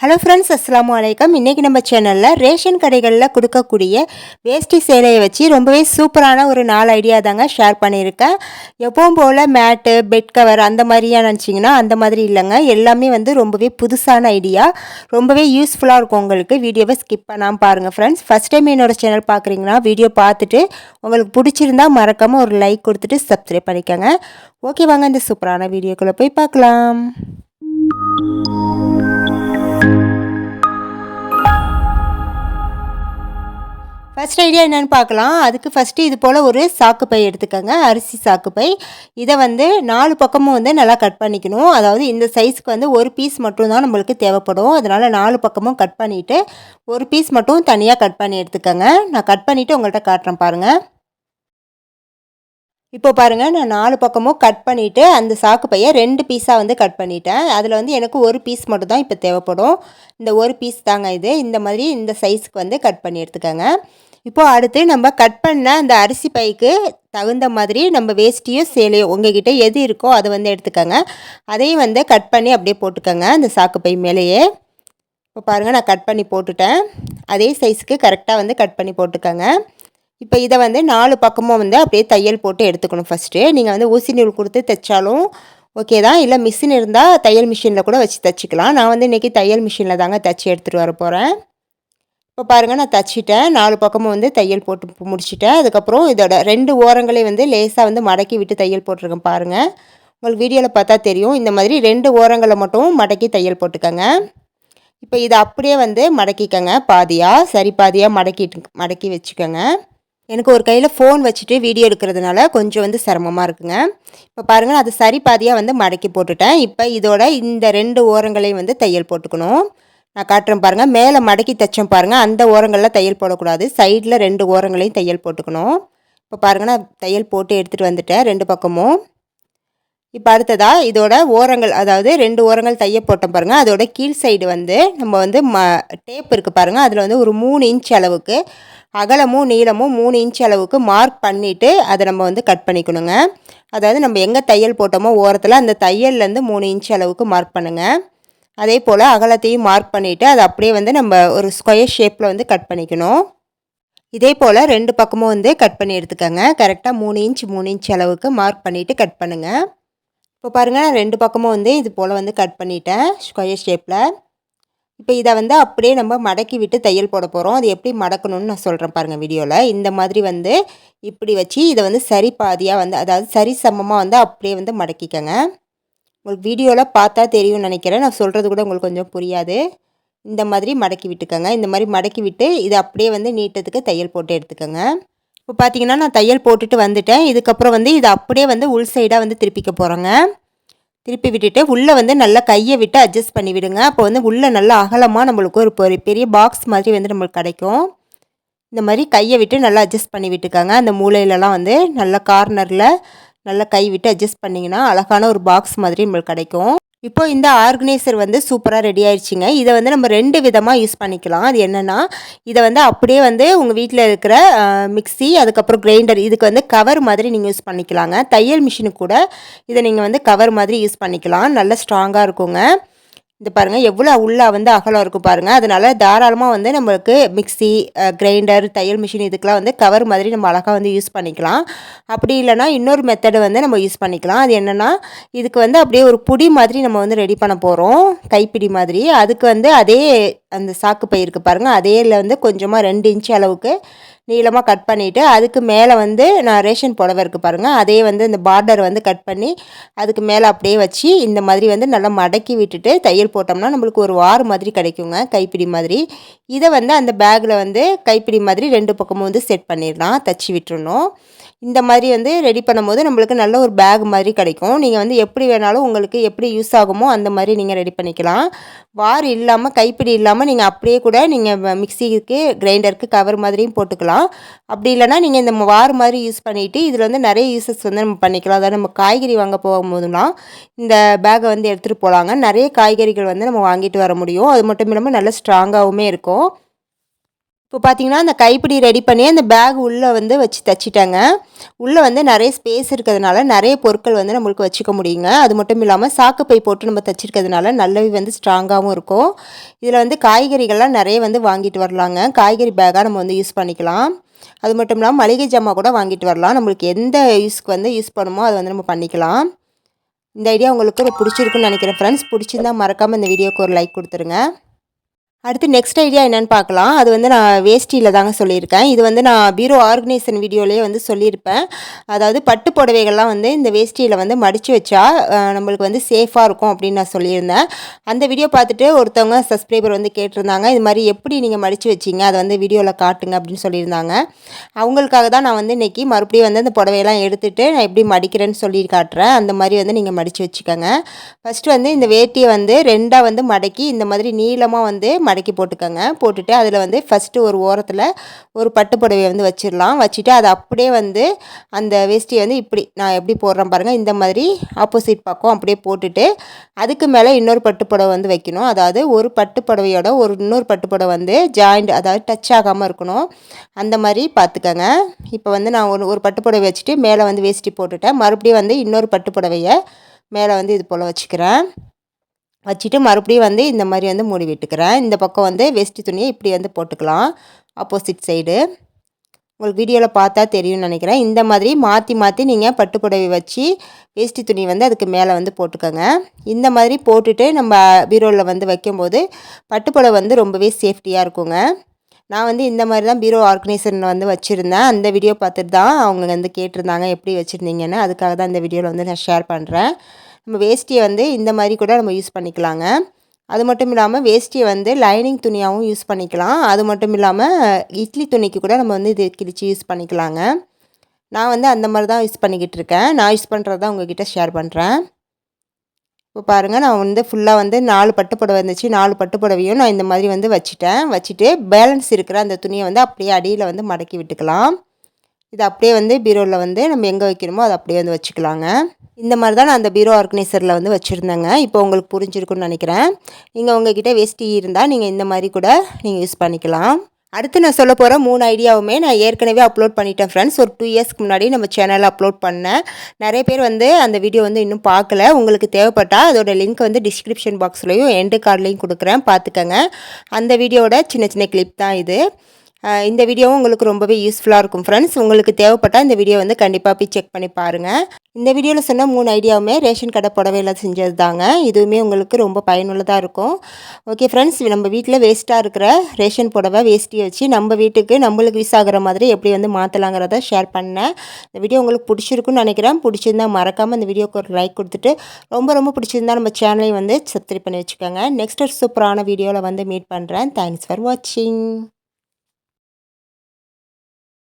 Hello friends அஸ்லாம் வலைக்கம் இன்றைக்கி நம்ம சேனலில் ரேஷன் கடைகளில் கொடுக்கக்கூடிய வேஷ்டி சேலையை வச்சு ரொம்பவே சூப்பரான ஒரு நாலு ஐடியா தாங்க ஷேர் பண்ணியிருக்கேன். எப்பவும் போல் மேட்டு பெட் கவர் அந்த மாதிரியா நினச்சிங்கன்னா அந்த மாதிரி இல்லைங்க. எல்லாமே வந்து ரொம்பவே புதுசான ஐடியா ரொம்பவே யூஸ்ஃபுல்லாக இருக்கும் உங்களுக்கு. வீடியோவை ஸ்கிப் பண்ணாமல் பாருங்கள் ஃப்ரெண்ட்ஸ் ஃபஸ்ட் டைம் என்னோடய சேனல் பார்க்குறீங்கன்னா வீடியோ பார்த்துட்டு உங்களுக்கு பிடிச்சிருந்தா மறக்காமல் ஒரு லைக் கொடுத்துட்டு சப்ஸ்கிரைப் பண்ணிக்கோங்க. ஓகே வாங்க இந்த சூப்பரான வீடியோக்குள்ளே போய் பார்க்கலாம். ஃபஸ்ட் ஐடியா என்னென்னு பார்க்கலாம். அதுக்கு ஃபஸ்ட்டு இது போல் ஒரு சாக்குப்பை எடுத்துக்கோங்க. அரிசி சாக்குப்பை இதை வந்து நாலு பக்கமும் வந்து நல்லா கட் பண்ணிக்கணும். அதாவது இந்த சைஸ்க்கு வந்து ஒரு பீஸ் மட்டும் தான் நம்மளுக்கு தேவைப்படும். அதனால் நாலு பக்கமும் கட் பண்ணிவிட்டு ஒரு பீஸ் மட்டும் தனியாக கட் பண்ணி எடுத்துக்கோங்க. நான் கட் பண்ணிவிட்டு உங்கள்கிட்ட காட்டுறேன் பாருங்கள் இப்போ பாருங்கள் நான் நாலு பக்கமும் கட் பண்ணிவிட்டு அந்த சாக்கு பையை ரெண்டு பீஸாக வந்து கட் பண்ணிட்டேன். அதில் வந்து எனக்கு ஒரு பீஸ் மட்டும் தான் இப்போ தேவைப்படும். இந்த ஒரு பீஸ் தாங்க இது. இந்த மாதிரி இந்த சைஸ்க்கு வந்து கட் பண்ணி எடுத்துக்கோங்க. இப்போது அடுத்து நம்ம கட் பண்ண அந்த அரிசி பைக்கு தகுந்த மாதிரி நம்ம வேஷ்டியோ சேலையோ உங்ககிட்ட எது இருக்கோ அதை வந்து எடுத்துக்கோங்க. அதையும் வந்து கட் பண்ணி அப்படியே போட்டுக்கோங்க அந்த சாக்கு பை மேலேயே. இப்போ பாருங்கள் நான் கட் பண்ணி போட்டுட்டேன். அதே சைஸுக்கு கரெக்டாக வந்து கட் பண்ணி போட்டுக்கோங்க. இப்போ இதை வந்து நாலு பக்கமும் வந்து அப்படியே தையல் போட்டு எடுத்துக்கணும் ஃபஸ்ட்டு நீங்கள் வந்து ஊசி நூல் கொடுத்து தைச்சாலும் ஓகே தான். இல்லை மிஷின் இருந்தால் தையல் மிஷினில் கூட வச்சு தைச்சிக்கலாம். நான் வந்து இன்றைக்கி தையல் மிஷினில் தாங்க தைச்சி எடுத்துகிட்டு வர போகிறேன் இப்போ பாருங்கள் நான் தச்சிட்டேன். நாலு பக்கமும் வந்து தையல் போட்டு முடிச்சிட்டேன். அதுக்கப்புறம் இதோட ரெண்டு ஓரங்களையும் வந்து லேசாக வந்து மடக்கி விட்டு தையல் போட்டிருக்கேன் பாருங்கள் உங்களுக்கு வீடியோவில் பார்த்தா தெரியும். இந்த மாதிரி ரெண்டு ஓரங்களை மட்டும் மடக்கி தையல் போட்டுக்கோங்க. இப்போ இதை அப்படியே வந்து மடக்கிக்கோங்க. பாதியாக சரி பாதியாக மடக்கிட்டு மடக்கி வச்சுக்கோங்க. எனக்கு ஒரு கையில் ஃபோன் வச்சுட்டு வீடியோ எடுக்கிறதுனால கொஞ்சம் வந்து சிரமமாக இருக்குங்க. இப்போ பாருங்கள் நான் அது சரி பாதியாக வந்து மடக்கி போட்டுட்டேன். இப்போ இதோட இந்த ரெண்டு ஓரங்களையும் வந்து தையல் போட்டுக்கணும். நான் காட்டுறேன் பாருங்கள் மேலே மடக்கி தைச்சோம் பாருங்கள் அந்த ஓரங்களில் தையல் போடக்கூடாது. சைடில் ரெண்டு ஓரங்களையும் தையல் போட்டுக்கணும். இப்போ பாருங்கள் நான் தையல் போட்டு எடுத்துகிட்டு வந்துட்டேன் ரெண்டு பக்கமும். இப்போ அடுத்ததாக இதோட ஓரங்கள் அதாவது ரெண்டு ஓரங்கள் தைய போட்டோம் பாருங்கள் அதோட கீழ் சைடு வந்து நம்ம வந்து ம டேப் இருக்குது பாருங்கள் அதில் வந்து ஒரு மூணு இன்ச் அளவுக்கு அகலமும் நீளமும் மூணு இன்ச் அளவுக்கு மார்க் பண்ணிவிட்டு அதை நம்ம வந்து கட் பண்ணிக்கணுங்க. அதாவது நம்ம எங்கே தையல் போட்டோமோ ஓரத்தில் அந்த தையல்லேருந்து மூணு இன்ச் அளவுக்கு மார்க் பண்ணுங்கள் அதே போல் அகலத்தையும் மார்க் பண்ணிவிட்டு அதை அப்படியே வந்து நம்ம ஒரு ஸ்கொயர் ஷேப்பில் வந்து கட் பண்ணிக்கணும். இதே போல் ரெண்டு பக்கமும் வந்து கட் பண்ணி எடுத்துக்கோங்க. கரெக்டாக மூணு இன்ச் மூணு இன்ச் அளவுக்கு மார்க் பண்ணிவிட்டு கட் பண்ணுங்கள் இப்போ பாருங்கள் நான் ரெண்டு பக்கமும் வந்து இது போல் வந்து கட் பண்ணிட்டேன் ஸ்கொயர் ஷேப்பில் இப்போ இதை வந்து அப்படியே நம்ம மடக்கி விட்டு தையல் போட போகிறோம் அது எப்படி மடக்கணும்னு நான் சொல்கிறேன் பாருங்கள் வீடியோவில் இந்த மாதிரி வந்து இப்படி வச்சு இதை வந்து சரி பாதியாக வந்து அதாவது சரி சமமாக வந்து அப்படியே வந்து மடக்கிக்கங்க. உங்களுக்கு வீடியோவில் பார்த்தா தெரியும்னு நினைக்கிறேன். நான் சொல்கிறது கூட உங்களுக்கு கொஞ்சம் புரியாது. இந்த மாதிரி மடக்கி விட்டுக்கோங்க. இந்த மாதிரி மடக்கி விட்டு இதை அப்படியே வந்து நீட்டத்துக்கு தையல் போட்டு எடுத்துக்கோங்க. இப்போ பார்த்தீங்கன்னா நான் தையல் போட்டுட்டு வந்துட்டேன். இதுக்கப்புறம் வந்து இதை அப்படியே வந்து உள் சைடாக வந்து திருப்பிக்க போகிறோங்க திருப்பி விட்டுட்டு உள்ளே வந்து நல்லா கையை விட்டு அட்ஜஸ்ட் பண்ணி விடுங்க. அப்போ வந்து உள்ளே நல்லா அகலமாக நம்மளுக்கு ஒரு பெரிய பாக்ஸ் மாதிரி வந்து நம்மளுக்கு கிடைக்கும். இந்த மாதிரி கையை விட்டு நல்லா அட்ஜஸ்ட் பண்ணி விட்டுக்காங்க. அந்த மூலையிலலாம் வந்து நல்லா கார்னரில் நல்லா கை விட்டு அட்ஜஸ்ட் பண்ணிங்கன்னா அழகான ஒரு பாக்ஸ் மாதிரி நம்மளுக்கு கிடைக்கும். இப்போ இந்த ஆர்கனைசர் வந்து சூப்பராக ரெடி ஆயிடுச்சுங்க. இதை வந்து நம்ம ரெண்டு விதமாக யூஸ் பண்ணிக்கலாம். அது என்னென்னா இதை வந்து அப்படியே வந்து உங்கள் வீட்டில் இருக்கிற மிக்சி அதுக்கப்புறம் கிரைண்டர் இதுக்கு வந்து கவர் மாதிரி நீங்கள் யூஸ் பண்ணிக்கலாங்க. தையல் மிஷினு கூட இதை நீங்கள் வந்து கவர் மாதிரி யூஸ் பண்ணிக்கலாம். நல்ல ஸ்ட்ராங்காக இருக்குங்க. இந்த பாருங்கள் எவ்வளோ உள்ளே வந்து அகலம் இருக்கும் பாருங்கள் அதனால் தாராளமாக வந்து நம்மளுக்கு மிக்சி கிரைண்டர் தையல் மிஷின் இதுக்கெலாம் வந்து கவர் மாதிரி நம்ம அழகாக வந்து யூஸ் பண்ணிக்கலாம். அப்படி இல்லைனா இன்னொரு மெத்தடு வந்து நம்ம யூஸ் பண்ணிக்கலாம். அது என்னென்னா இதுக்கு வந்து அப்படியே ஒரு புடி மாதிரி நம்ம வந்து ரெடி பண்ண போகிறோம் கைப்பிடி மாதிரி. அதுக்கு வந்து அதே அந்த சாக்கு பை இருக்குது பாருங்கள் அதேல வந்து கொஞ்சமாக ரெண்டு இன்ச்சு அளவுக்கு நீளமாக கட் பண்ணிவிட்டு அதுக்கு மேலே வந்து நான் ரேஷன் புடவை இருக்குது பாருங்கள் அதே வந்து இந்த பார்டர் வந்து கட் பண்ணி அதுக்கு மேலே அப்படியே வச்சு இந்த மாதிரி வந்து நல்லா மடக்கி விட்டுட்டு தையல் போட்டோம்னா நம்மளுக்கு ஒரு வார் மாதிரி கிடைக்குங்க கைப்பிடி மாதிரி. இதை வந்து அந்த பேக்கில் வந்து கைப்பிடி மாதிரி ரெண்டு பக்கமும் வந்து செட் பண்ணிடலாம் தச்சு விட்டுருணும் இந்த மாதிரி வந்து ரெடி பண்ணும்போது நம்மளுக்கு நல்ல ஒரு பேக் மாதிரி கிடைக்கும். நீங்கள் வந்து எப்படி வேணாலும் உங்களுக்கு எப்படி யூஸ் ஆகுமோ அந்த மாதிரி நீங்கள் ரெடி பண்ணிக்கலாம். வார் இல்லாமல் கைப்பிடி இல்லாமல் நீங்கள் அப்படியே கூட நீங்கள் மிக்சிக்கு கிரைண்டருக்கு கவர் மாதிரியும் போட்டுக்கலாம். அப்படி இல்லைனா நீங்கள் இந்த வார் மாதிரி யூஸ் பண்ணிவிட்டு இதில் வந்து நிறைய யூசஸ் வந்து நம்ம பண்ணிக்கலாம். அதாவது நம்ம காய்கறி வாங்க போகும்போதுலாம் இந்த பேக்கை வந்து எடுத்துகிட்டு போகலாங்க நிறைய காய்கறிகள் வந்து நம்ம வாங்கிட்டு வர முடியும். அது மட்டும் இல்லாமல் நல்ல ஸ்ட்ராங்காகவுமே இருக்கும். இப்போ பார்த்தீங்கன்னா அந்த கைப்பிடி ரெடி பண்ணி அந்த பேக் உள்ளே வந்து வச்சு தச்சிட்டாங்க. உள்ளே வந்து நிறைய ஸ்பேஸ் இருக்கிறதுனால நிறைய பொருட்கள் வந்து நம்மளுக்கு வச்சுக்க முடியுங்க. அது மட்டும் இல்லாமல் சாக்கு பை போட்டு நம்ம தச்சிருக்கிறதுனால நல்லாவே வந்து ஸ்ட்ராங்காகவும் இருக்கும். இதில் வந்து காய்கறிகள்லாம் நிறைய வந்து வாங்கிட்டு வரலாங்க. காய்கறி பேக்காக நம்ம வந்து யூஸ் பண்ணிக்கலாம். அது மட்டும் இல்லாமல் மளிகை ஜாமான் கூட வாங்கிட்டு வரலாம். நம்மளுக்கு எந்த யூஸ்க்கு வந்து யூஸ் பண்ணுமோ அதை வந்து நம்ம பண்ணிக்கலாம். இந்த ஐடியா உங்களுக்கு பிடிச்சிருக்குன்னு நினைக்கிறேன் ஃப்ரெண்ட்ஸ் பிடிச்சிருந்தா மறக்காமல் இந்த வீடியோக்கு ஒரு லைக் கொடுத்துருங்க. அடுத்து நெக்ஸ்ட் ஐடியா என்னென்னு பார்க்கலாம். அது வந்து நான் வேஷ்டியில் தாங்க சொல்லியிருக்கேன். இது வந்து நான் பீரோ ஆர்கனைசேஷன் வீடியோலேயே வந்து சொல்லியிருப்பேன். அதாவது பட்டு புடவைகள்லாம் வந்து இந்த வேஷ்டியில் வந்து மடித்து வச்சா நம்மளுக்கு வந்து சேஃபாக இருக்கும் அப்படின்னு நான் சொல்லியிருந்தேன். அந்த வீடியோ பார்த்துட்டு ஒருத்தவங்க சப்ஸ்கிரைபர் வந்து கேட்டிருந்தாங்க. இது மாதிரி எப்படி நீங்கள் மடித்து வச்சிங்க? அதை வந்து வீடியோவில் காட்டுங்க அப்படின்னு சொல்லியிருந்தாங்க. அவங்களுக்காக தான் நான் வந்து இன்றைக்கி மறுபடியும் வந்து அந்த புடவையெல்லாம் எடுத்துகிட்டு நான் எப்படி மடிக்கிறேன்னு சொல்லி காட்டுறேன். அந்த மாதிரி வந்து நீங்கள் மடித்து வச்சுக்கோங்க. ஃபஸ்ட்டு வந்து இந்த வேட்டியை வந்து ரெண்டாக வந்து மடக்கி இந்த மாதிரி நீளமாக வந்து மடக்கி போட்டுக்கோங்க. போட்டுட்டு அதில் வந்து ஃபஸ்ட்டு ஒரு ஓரத்தில் ஒரு பட்டு புடவையை வந்து வச்சிடலாம். வச்சுட்டு அதை அப்படியே வந்து அந்த வேஷ்டியை வந்து இப்படி நான் எப்படி போடுறேன் பாருங்கள் இந்த மாதிரி ஆப்போசிட் பக்கம் அப்படியே போட்டுட்டு அதுக்கு மேலே இன்னொரு பட்டு புடவை வந்து வைக்கணும். அதாவது ஒரு பட்டு புடவையோட ஒரு இன்னொரு பட்டு புடவை வந்து ஜாயிண்ட் அதாவது டச் ஆகாமல் இருக்கணும். அந்த மாதிரி பார்த்துக்கோங்க. இப்போ வந்து நான் ஒரு ஒரு பட்டு புடவை வச்சுட்டு மேலே வந்து வேஷ்டி போட்டுட்டேன். மறுபடியும் வந்து இன்னொரு பட்டு புடவையை மேலே வந்து இது போல் வச்சுக்கிறேன். வச்சுட்டு மறுபடியும் வந்து இந்த மாதிரி வந்து மூடி விட்டுக்கிறேன். இந்த பக்கம் வந்து வேஷ்டி துணியை இப்படி வந்து போட்டுக்கலாம். ஆப்போசிட் சைடு உங்களுக்கு வீடியோவில் பார்த்தா தெரியும்னு நினைக்கிறேன். இந்த மாதிரி மாற்றி மாற்றி நீங்கள் பட்டு புடவை வச்சு வேஷ்டி துணி வந்து அதுக்கு மேலே வந்து போட்டுக்கோங்க. இந்த மாதிரி போட்டுட்டு நம்ம பீரோவில் வந்து வைக்கும்போது பட்டு புடவை வந்து ரொம்பவே சேஃப்டியாக இருக்குங்க. நான் வந்து இந்த மாதிரி தான் பீரோ ஆர்கனைசரில் வந்து வச்சுருந்தேன். அந்த வீடியோ பார்த்துட்டு தான் அவங்க வந்து கேட்டிருந்தாங்க எப்படி வச்சுருந்தீங்கன்னு. அதுக்காக தான் இந்த வீடியோவில் வந்து நான் ஷேர் பண்ணுறேன் நம்ம வேஷ்டியை வந்து இந்த மாதிரி கூட நம்ம யூஸ் பண்ணிக்கலாங்க. அது மட்டும் இல்லாமல் வேஷ்டியை வந்து லைனிங் துணியாகவும் யூஸ் பண்ணிக்கலாம். அது மட்டும் இல்லாமல் இட்லி துணிக்கு கூட நம்ம வந்து இது கிழிச்சு யூஸ் பண்ணிக்கலாங்க. நான் வந்து அந்த மாதிரி தான் யூஸ் பண்ணிக்கிட்டு இருக்கேன். நான் யூஸ் பண்ணுறது தான் உங்ககிட்ட ஷேர் பண்ணுறேன் இப்போ பாருங்கள் நான் வந்து ஃபுல்லாக வந்து நாலு பட்டு புடவை இருந்துச்சு. நாலு பட்டு புடவையும் நான் இந்த மாதிரி வந்து வச்சுட்டேன். வச்சுட்டு பேலன்ஸ் இருக்கிற அந்த துணியை வந்து அப்படியே அடியில் வந்து மடக்கி விட்டுக்கலாம். இது அப்படியே வந்து பீரோவில் வந்து நம்ம எங்கே வைக்கணுமோ அதை அப்படியே வந்து வச்சுக்கலாங்க. இந்த மாதிரி தான் நான் அந்த பீரோ ஆர்கனைசரில் வந்து வச்சுருந்தேங்க. இப்போ உங்களுக்கு புரிஞ்சிருக்குன்னு நினைக்கிறேன். நீங்கள் உங்ககிட்ட வேஸ்டி இருந்தால் நீங்கள் இந்த மாதிரி கூட நீங்கள் யூஸ் பண்ணிக்கலாம். அடுத்து நான் சொல்ல போகிற மூணு ஐடியாவுமே நான் ஏற்கனவே அப்லோட் பண்ணிட்டேன் ஃப்ரெண்ட்ஸ் ஒரு டூ இயர்ஸ்க்கு முன்னாடி நம்ம சேனலில் அப்லோட் பண்ணேன். நிறைய பேர் வந்து அந்த வீடியோ வந்து இன்னும் பார்க்கல. உங்களுக்கு தேவைப்பட்டால் அதோட லிங்க் வந்து டிஸ்கிரிப்ஷன் பாக்ஸ்லையும் எண்டு கார்ட்லேயும் கொடுக்குறேன். பார்த்துக்கங்க. அந்த வீடியோட சின்ன சின்ன கிளிப் தான் இது. இந்த வீடியோவும் உங்களுக்கு ரொம்பவே யூஸ்ஃபுல்லாக இருக்கும் ஃப்ரெண்ட்ஸ் உங்களுக்கு தேவைப்பட்டால் இந்த வீடியோ வந்து கண்டிப்பாக போய் செக் பண்ணி பாருங்கள் இந்த வீடியோவில் சொன்ன மூணு ஐடியாவுமே ரேஷன் கடை புடவையில் செஞ்சது தாங்க இதுவுமே உங்களுக்கு ரொம்ப பயனுள்ளதாக இருக்கும். ஓகே ஃப்ரெண்ட்ஸ் நம்ம வீட்டில் வேஸ்ட்டாக இருக்கிற ரேஷன் புடவை வேஸ்ட்டியை வச்சு நம்ம வீட்டுக்கு நம்மளுக்கு யூஸ் ஆகிற மாதிரி எப்படி வந்து மாற்றலாங்கிறத ஷேர் பண்ணேன். இந்த வீடியோ உங்களுக்கு பிடிச்சிருக்குன்னு நினைக்கிறேன். பிடிச்சிருந்தா மறக்காமல் இந்த வீடியோக்கு ஒரு லைக் கொடுத்துட்டு ரொம்ப ரொம்ப பிடிச்சிருந்தா நம்ம சேனலையும் வந்து சப்ஸ்கிரைப் பண்ணி வச்சுக்கோங்க. நெக்ஸ்ட் ஒரு சூப்பரான வீடியோவில் வந்து மீட் பண்ணுறேன் தேங்க்ஸ் ஃபார் வாட்சிங்